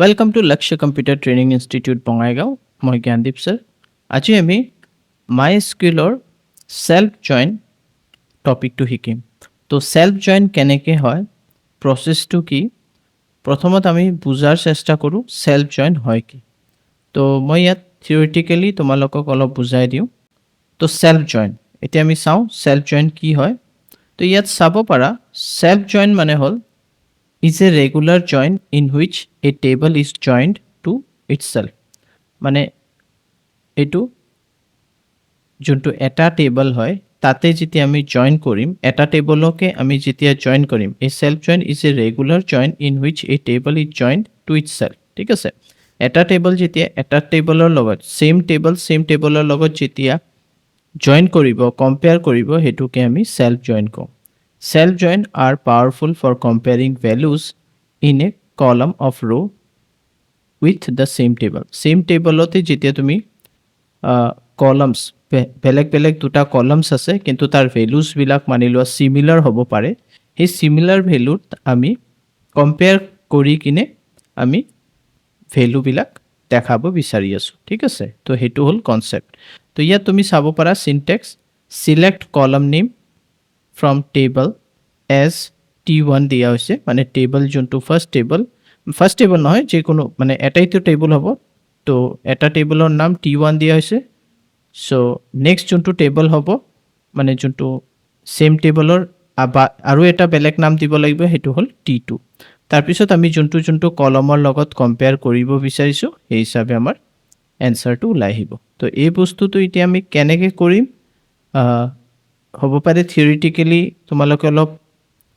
Welcome to Lakshya computer training institute Bongaigaon মই Gyandeep sir আজি আমি মাই স্কিলৰ ছেল্ফ জইন টপিকটো শিকিম তো ছেল্ফ জইন কেনেকৈ হয় প্ৰচেছটো কি প্ৰথমত আমি বুজাৰ চেষ্টা কৰোঁ ছেল্ফ জইন হয় কি তো মই ইয়াত থিয়ৰিটিকেলি তোমালোকক অলপ বুজাই দিওঁ তো ছেল্ফ জইন এতিয়া আমি চাওঁ ছেল্ফ জইন কি হয় তো ইয়াত চাব পাৰা ছেল্ফ জইন মানে হ'ল a regular join in which a table is joined to its self মানে এইটো যোনটো এটা টেবল হয়, তাতে যেতিয়া আমি জইন কৰিম এটা টেবলকে আমি যেতিয়া জইন কৰিম এই self join is a regular join in which a table is joined to its self ঠিক আছে? এটা টেবল যেতিয়া, এটা টেবলৰ লগত ছেইম টেবল ছেইম টেবলৰ লগত যেতিয়া জইন কৰিব কম্পেয়াৰ কৰিব, সেইটোকে আমি ছেল্ফ জইন কওঁ। Self join are powerful for comparing values in a column of row' with the same table same টেবলতে যেতিয়া তুমি কলমছ বেলেগ বেলেগ দুটা কলমছ আছে কিন্তু তাৰ ভেলুজবিলাক মানি লোৱা চিমিলাৰ হ'ব পাৰে সেই চিমিলাৰ ভেলুত আমি কম্পেয়াৰ কৰি কিনে আমি ভেলুবিলাক দেখাব বিচাৰি আছোঁ ঠিক আছে তো সেইটো হ'ল কনচেপ্ট তো ইয়াত তুমি চাব পাৰা syntax select column name from table as T one দিয়া হৈছে মানে টেবল যোনটো ফাৰ্ষ্ট টেবল ফাৰ্ষ্ট টেবল নহয়, যিকোনো মানে এটাইতো টেবল হ'ব, তো এটা টেবলৰ নাম টি ওৱান দিয়া হৈছে চ' নেক্সট যোনটো টেবল হ'ব মানে যোনটো ছেইম টেবলৰ আৰু এটা বেলেগ নাম দিব লাগিব, সেইটো হ'ল টি টু তাৰপিছত আমি যোনটো যোনটো কলমৰ লগত কম্পেয়াৰ কৰিব বিচাৰিছোঁ, সেই হিচাপে আমাৰ এনচাৰটো ওলাই আহিব। তো এই বস্তুটো এতিয়া আমি কেনেকৈ কৰিম হ'ব পাৰে থিয়ৰিটিকেলি তোমালোকে অলপ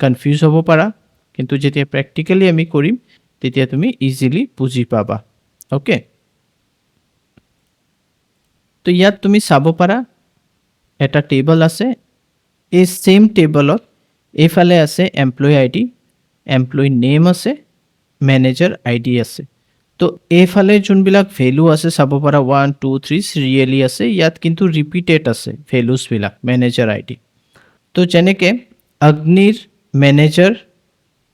কনফিউজ হ'ব পাৰা, কিন্তু যেতিয়া প্ৰেক্টিকেলি আমি কৰিম, তেতিয়া তুমি ইজিলি বুজি পাবা। অ'কে তো ইয়াত তুমি চাব পাৰা, এটা টেবল আছে, এই ছেইম টেবলত এইফালে আছে employee I D employee name আছে মেনেজাৰ আই ডি আছে। তো এইফালে যোনবিলাক ভেলু আছে, চাব পাৰা ওৱান টু থ্ৰী চিৰিয়েলি আছে, ইয়াত কিন্তু ৰিপিটেড আছে ভেলুজবিলাক মেনেজাৰ আই ডি তো যেনেকৈ অগ্নিৰ মেনেজাৰ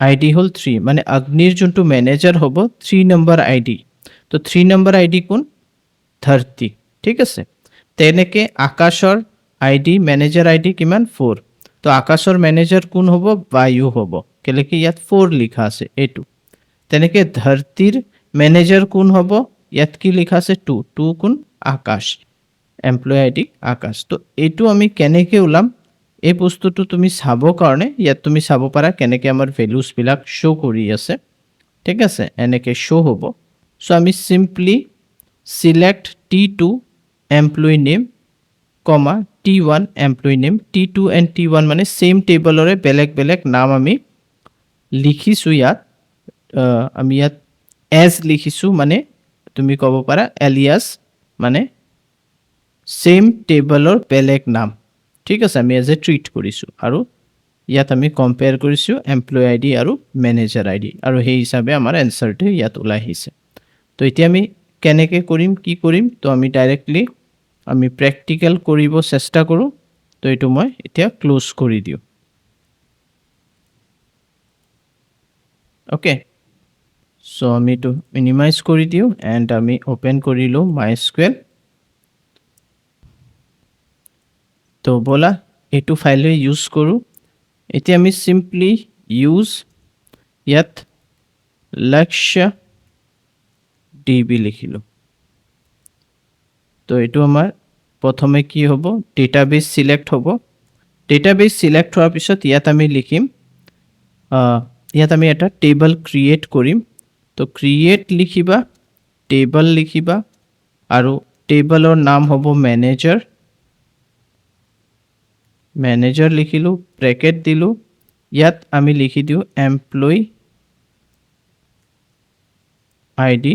আই ডি হ'ল থ্ৰী মানে অগ্নিৰ যোনটো মেনেজাৰ হ'ব থ্ৰী নম্বৰ আই ডি তো থ্ৰী নম্বৰ আই ডি কোন? ধৰতি ঠিক আছে? তেনেকৈ আকাশৰ I D manager I D কিমান? ফ'ৰ তো আকাশৰ মেনেজাৰ কোন হ'ব? বায়ু হ'ব। কেলৈ কি ইয়াত ফ'ৰ লিখা আছে, এইটো। তেনেকৈ ধৰতিৰ মেনেজাৰ কোন হ'ব? ইয়াত কি লিখা আছে? টু টু কোন? Akash. Employee I D Akash. তো এইটো আমি কেনেকৈ ওলাম? এই বস্তুটো তুমি চাবৰ কাৰণে, ইয়াত তুমি চাব পাৰা কেনেকৈ আমাৰ ভেলুজবিলাক শ্ব' কৰি আছে। ঠিক আছে? এনেকৈ শ্ব' হ'ব। চ' আমি simply select T two employee name comma T one employee name T two and T one মানে ছেইম টেবলৰে বেলেগ বেলেগ নাম আমি লিখিছোঁ ইয়াত। আমি ইয়াত এজ লিখিছোঁ মানে তুমি ক'ব পাৰা এলিয়াছ মানে ছেইম টেবলৰ বেলেগ নাম। ঠিক আছে, আমি এজ এ ট্ৰিট কৰিছোঁ আৰু ইয়াত আমি কম্পেয়াৰ কৰিছোঁ এমপ্লয় আই ডি আৰু মেনেজাৰ আই ডি আৰু সেই হিচাপে আমাৰ এনচাৰটো ইয়াত ওলাই আহিছে। তো এতিয়া আমি কেনেকৈ কৰিম, কি কৰিম, তো আমি ডাইৰেক্টলি আমি প্ৰেক্টিকেল কৰিব চেষ্টা কৰোঁ, তো এইটো মই এতিয়া ক্ল'জ কৰি দিওঁ। অ'কে চ' আমি এইটো মিনিমাইজ কৰি দিওঁ এণ্ড আমি অ'পেন কৰিলোঁ মাই স্কুৱেল তো ব'লা এইটো ফাইলে ইউজ কৰোঁ এতিয়া আমি চিম্পলি ইউজ ইয়াত লক্ষ্য ডি বি লিখিলোঁ। তো এইটো আমাৰ প্ৰথমে কি হ'ব? ডেটাবেছ চিলেক্ট হ'ব। ডেটাবেছ চিলেক্ট হোৱাৰ পিছত ইয়াত আমি লিখিম ইয়াত আমি এটা টেবল ক্ৰিয়েট কৰিম তো ক্ৰিয়েট লিখিবা টেবল লিখিবা, আৰু টেবলৰ নাম হ'ব মেনেজাৰ মেনেজাৰ লিখিলোঁ ব্ৰেকেট দিলোঁ, ইয়াত আমি লিখি দিওঁ employee I D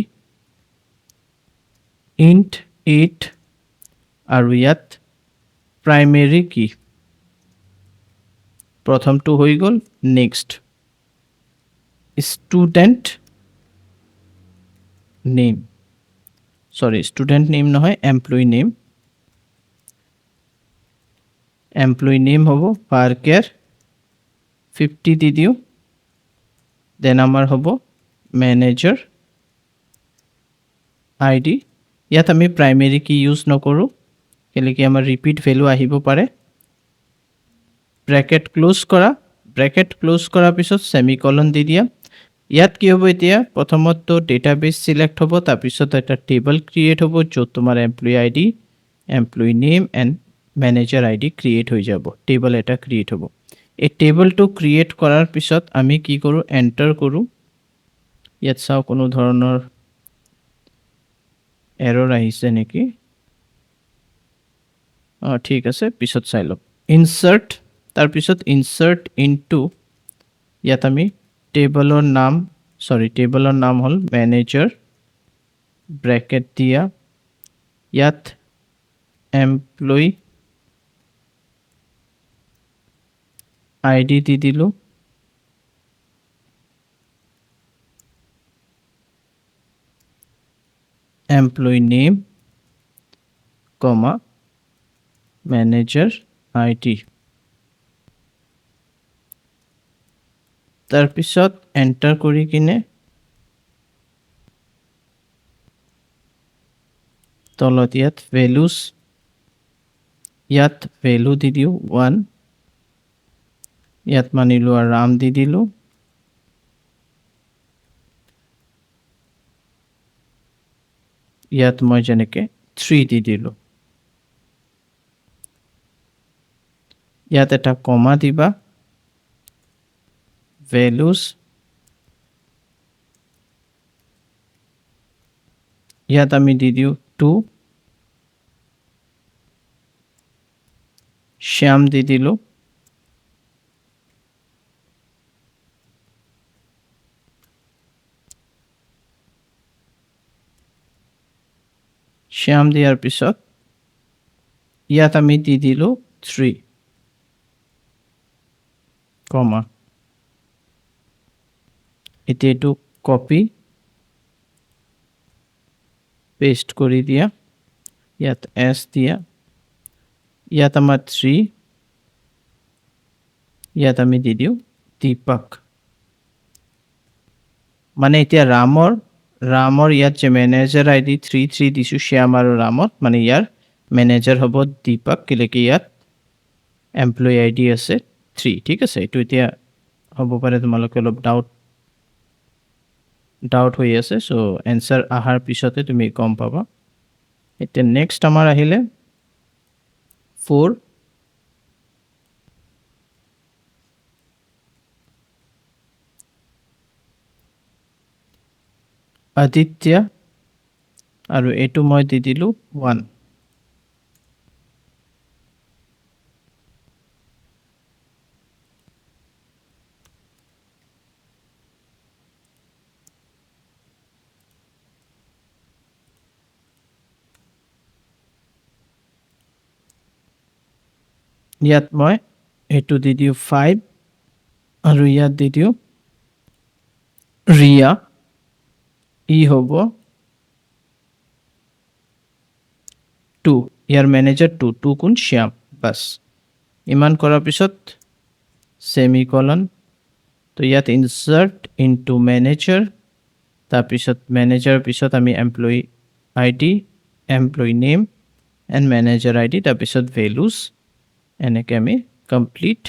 int eight আৰু ইয়াত প্ৰাইমেৰী কি প্ৰথমটো হৈ গ'ল নেক্সট ষ্টুডেণ্ট নেম চৰি ষ্টুডেণ্ট নেম নহয় এমপ্লয়ী নেম এমপ্লয়ী নেম হ'ব পাৰ্কেৰ ফিফটি দি দিওঁ। দেন আমাৰ হ'ব মেনেজাৰ আই ডি ইয়াত আমি প্ৰাইমেৰী কি ইউজ নকৰোঁ কেলৈ কি আমাৰ ৰিপিট ভেলু আহিব পাৰে। ব্ৰেকেট ক্ল'জ কৰা ব্ৰেকেট ক্ল'জ কৰাৰ পিছত ছেমিকলন দি দিয়া ইয়াত কি হ'ব এতিয়া? প্ৰথমততো ডেটাবেছ চিলেক্ট হ'ব, তাৰপিছত এটা টেবল ক্ৰিয়েট হ'ব, য'ত তোমাৰ employee I D employee name and manager I D create হৈ যাব। টেবল এটা ক্ৰিয়েট হ'ব। এই টেবলটো ক্ৰিয়েট কৰাৰ পিছত আমি কি কৰোঁ? এণ্টাৰ কৰোঁ। ইয়াত চাওঁ কোনো ধৰণৰ এৰৰ আহিছে নেকি? অঁ, ঠিক আছে, পিছত চাই লওক ইনচাৰ্ট তাৰপিছত ইনচাৰ্ট ইনটু ইয়াত আমি টেবলৰ নাম চৰি টেবলৰ নাম হ'ল মেনেজাৰ, ব্ৰেকেট দিয়া, ইয়াত এমপ্লয়ী আই ডি দি দিলোঁ, employee name, comma, manager I তাৰপিছত এণ্টাৰ কৰি কিনে তলত ইয়াত ভেলুজ ইয়াত ভেলু দি দিওঁ ওৱান ইয়াত মানি লোৱা ৰাম দি দিলোঁ। ইয়াত মই যেনেকৈ থ্ৰী দি দিলোঁ। ইয়াত এটা কমা দিবা। ভেলুজ ইয়াত আমি দি দিওঁ টু শ্যাম দি দিলোঁ শ্যাম দিয়াৰ পিছত ইয়াত আমি দি দিলোঁ থ্ৰী কমা এতিয়া এইটো কপি পেষ্ট কৰি দিয়া, ইয়াত এছ দিয়া, ইয়াত আমাৰ থ্ৰী ইয়াত আমি দি দিওঁ দীপক মানে এতিয়া ৰামৰ ৰামৰ ইয়াত যে manager I D three three দিছোঁ শ্যাম আৰু ৰামত মানে ইয়াৰ মেনেজাৰ হ'ব দীপক কেলেকি ইয়াত এমপ্লয়ী আই ডি আছে থ্ৰী ঠিক আছে? এইটো এতিয়া হ'ব পাৰে তোমালোকে অলপ ডাউট ডাউট হৈ আছে চ' এনচাৰ অহাৰ পিছতে তুমি গম পাবা। এতিয়া নেক্সট আমাৰ আহিলে ফ'ৰ আদিত্য আৰু এইটো মই দি দিলোঁ ওৱান ইয়াত মই এইটো দি দিওঁ ফাইভ আৰু ইয়াত দি দিওঁ ৰিয়া। ই হ'ব টু ইয়াৰ মেনেজাৰ টু টু কোন শ্যাম। বাছ। ইমান কৰাৰ পিছত ছেমি কলন তো ইয়াত ইনচাৰ্ট ইনটু মেনেজাৰ তাৰপিছত মেনেজাৰৰ পিছত আমি employee I D employee name and manager I D তাৰপিছত ভেলুজ এনেকৈ আমি কমপ্লিট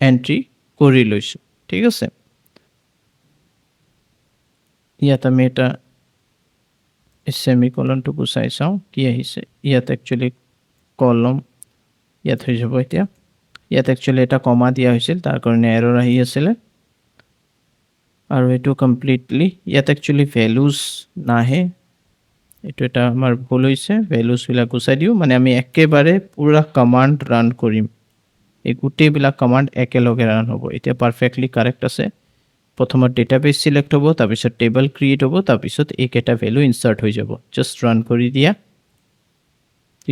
এণ্ট্ৰি কৰি লৈছোঁ ঠিক আছে? ইয়াত আমি এটা ছেমি কলনটো গুচাই চাওঁ, কি আহিছে? ইয়াত একচুৱেলি কলম ইয়াত হৈ যাব এতিয়া। ইয়াত একচুৱেলি এটা কমা দিয়া হৈছিল, তাৰ কাৰণে এৰৰ আহি আছিলে। আৰু এইটো কমপ্লিটলি ইয়াত একচুৱেলি ভেলুজ নাহে। এইটো এটা আমাৰ ভুল হৈছে ভেলুজবিলাক গুচাই দিওঁ। মানে আমি একেবাৰে পূৰা কমাণ্ড ৰান কৰিম এই গোটেইবিলাক কমাণ্ড একেলগে ৰান হ'ব। এতিয়া পাৰফেক্টলি কাৰেক্ট আছে। প্ৰথমত ডেটাবেছ চিলেক্ট হ'ব, তাৰপিছত টেবল ক্ৰিয়েট হ'ব, তাৰপিছত এইকেইটা ভেলু ইনচাৰ্ট হৈ যাব। জাষ্ট ৰান কৰি দিয়া।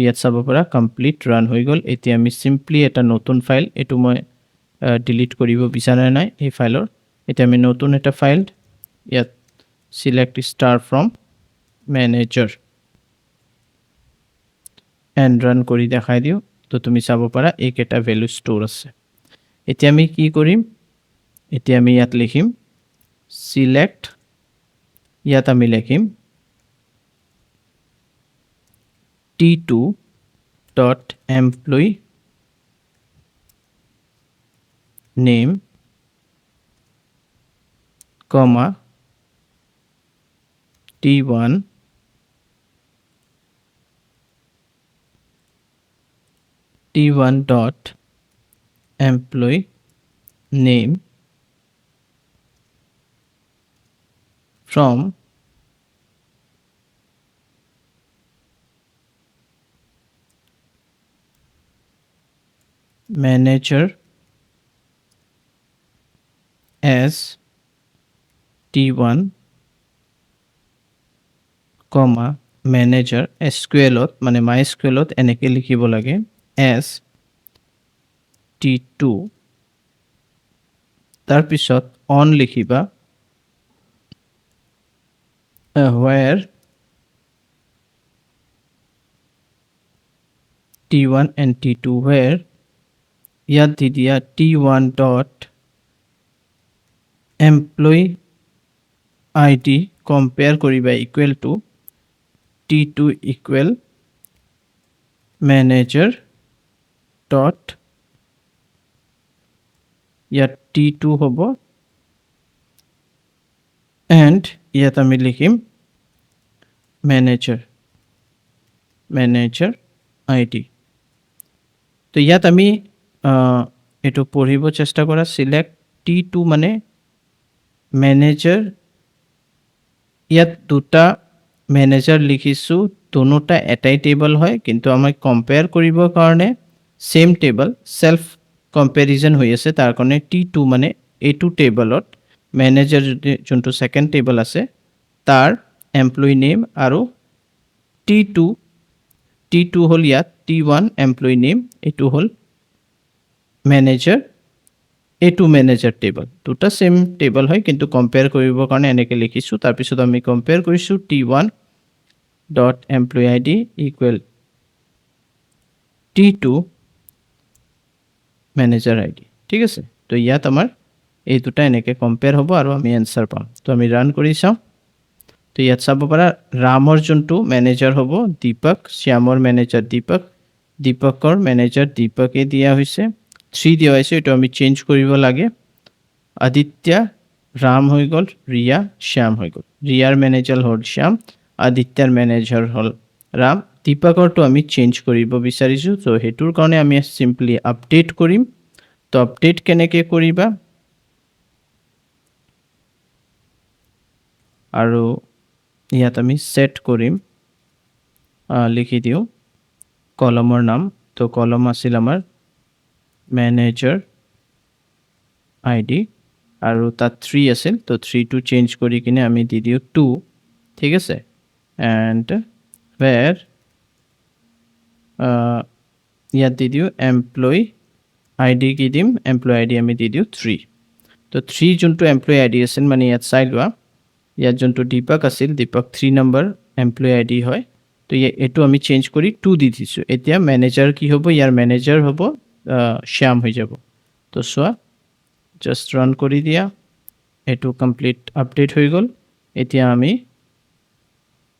ইয়াত চাব পৰা কমপ্লিট ৰান হৈ গ'ল। এতিয়া আমি চিম্পলি এটা নতুন ফাইল এইটো মই ডিলিট কৰিব বিচৰা নাই, এই ফাইলৰ এতিয়া আমি নতুন এটা ফাইল ইয়াত select star from manager and run কৰি দেখাই দিওঁ। তো তুমি চাব পাৰা এইকেইটা ভেলু ষ্ট'ৰ আছে। এতিয়া আমি কি কৰিম এতিয়া আমি ইয়াত লিখিম ছিলেক্ট ইয়াত আমি লিখিম T two dot employee name comma T one dot employee name from manager as t1 comma manager sql ত মানে mysql স্কুলত এনেকৈ লিখিব লাগে এছ টি টু তাৰপিছত অন লিখিবা uh, where t1 and t2 where ইয়াত দি দিয়া t1 dot employee id compare কৰিবা equal to t2 equal manager dot ইয়াত t2 হ'ব। And ইয়াত আমি লিখিম মেনেজাৰ মেনেজাৰ আই ডি তো ইয়াত আমি এইটো পঢ়িব চেষ্টা কৰা চিলেক্ট টি টু মানে মেনেজাৰ ইয়াত দুটা মেনেজাৰ লিখিছোঁ, দুটা এটাই টেবল হয়, কিন্তু আমাক কম্পেয়াৰ কৰিবৰ কাৰণে ছেইম টেবল ছেল্ফ কম্পেৰিজন হৈ আছে তাৰ কাৰণে টি টু মানে এইটো টেবলত মেনেজাৰ যোনটো ছেকেণ্ড টেবল আছে তাৰ এমপ্লয়ী নেম আৰু টি টু টি টু হ'ল ইয়াত টি ওৱান এমপ্লয়ী নেম এইটো হ'ল মেনেজাৰ এইটো মেনেজাৰ টেবল দুটা ছেইম টেবল হয়, কিন্তু কম্পেয়াৰ কৰিবৰ কাৰণে এনেকৈ লিখিছোঁ। তাৰপিছত আমি কম্পেয়াৰ কৰিছোঁ T one dot employee I D equal T two manager I D ঠিক আছে? তো ইয়াত আমাৰ এই দুটা এনেকৈ কম্পেয়াৰ হ'ব আৰু আমি এনচাৰ পাম। তো আমি ৰান কৰি চাওঁ। তো ইয়াত চাব পাৰা, ৰামৰ যোনটো মেনেজাৰ হ'ব, দীপক, শ্যামৰ মেনেজাৰ দীপক, দীপকৰ মেনেজাৰ দীপকে দিয়া হৈছে। থ্ৰী দিয়া হৈছে, এইটো আমি চেঞ্জ কৰিব লাগে। আদিত্য, ৰাম হৈ গ'ল, ৰিয়া, শ্যাম হৈ গ'ল। ৰিয়াৰ মেনেজাৰ হ'ল শ্যাম, আদিত্যাৰ মেনেজাৰ হ'ল ৰাম। দীপকৰটো আমি চেঞ্জ কৰিব বিচাৰিছোঁ। ত' সেইটোৰ কাৰণে আমি চিম্পলি আপডেট কৰিম। তো আপডেট কেনেকৈ কৰিবা? আৰু ইয়াত আমি ছেট কৰিম। লিখি দিওঁ। কলমৰ নাম। তো কলম আছিল আমাৰ মেনেজাৰ আই ডি আৰু তাত থ্ৰী আছিল। তো থ্ৰীটো চেঞ্জ কৰি কিনে আমি দি দিওঁ টু ঠিক আছে? এণ্ড ৱেৰ ইয়াত দি দিওঁ এমপ্লয়ী আই ডি কি দিম? এমপ্লয়ী আই ডি আমি দি দিওঁ থ্ৰী তো থ্ৰী যোনটো এমপ্লয়ী আই ডি আছিল মানে ইয়াত চাই লোৱা, ইয়াত যোনটো দীপক আছিল Deepak three number employee I D হয়। তো এইটো আমি চেঞ্জ কৰি টু দি দিছোঁ। এতিয়া মেনেজাৰ কি হ'ব? ইয়াৰ মেনেজাৰ হ'ব শ্যাম হৈ যাব। তো চোৱা জাষ্ট ৰান কৰি দিয়া, এইটো কমপ্লিট আপডেট হৈ গ'ল। এতিয়া আমি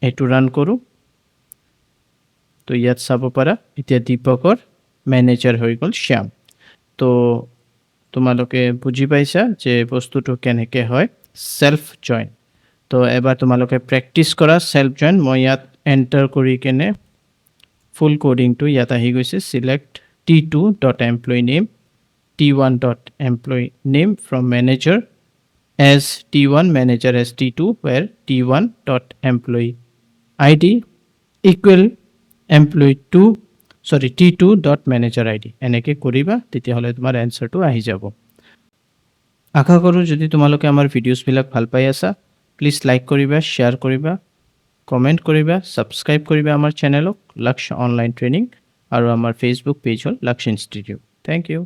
এইটো ৰান কৰোঁ। তো ইয়াত চাব পাৰা এতিয়া দীপকৰ মেনেজাৰ হৈ গ'ল শ্যাম। তো তোমালোকে বুজি পাইছা যে বস্তুটো কেনেকৈ হয়? চেল্ফ জইন তো এবাৰ তোমালোকে প্ৰেক্টিছ কৰা চেল্ফ জইন মই ইয়াত এণ্টাৰ কৰি কেনে ফুল কোডিংটো ইয়াত আহি গৈছে। Select T two dot employee name T one dot employee name from manager as T one manager as T two where T one dot employee I D equal employee two sorry T two dot manager I D এনেকৈ কৰিবা, তেতিয়াহ'লে তোমাৰ এনচাৰটো আহি যাব। আশা কৰোঁ যদি তোমালোকে আমাৰ ভিডিঅ'ছবিলাক ভালো পাই আছা প্লিজ লাইক কৰিবা শ্বেয়াৰ কৰিবা কমেণ্ট কৰিবা ছাবস্ক্ৰাইব কৰিবা আমাৰ চেনেলক লক্ষ্য অনলাইন ট্ৰেইনিং আৰু আমাৰ ফেচবুক পেজ হ'ল লক্ষ্য ইনষ্টিটিউট থেংক ইউ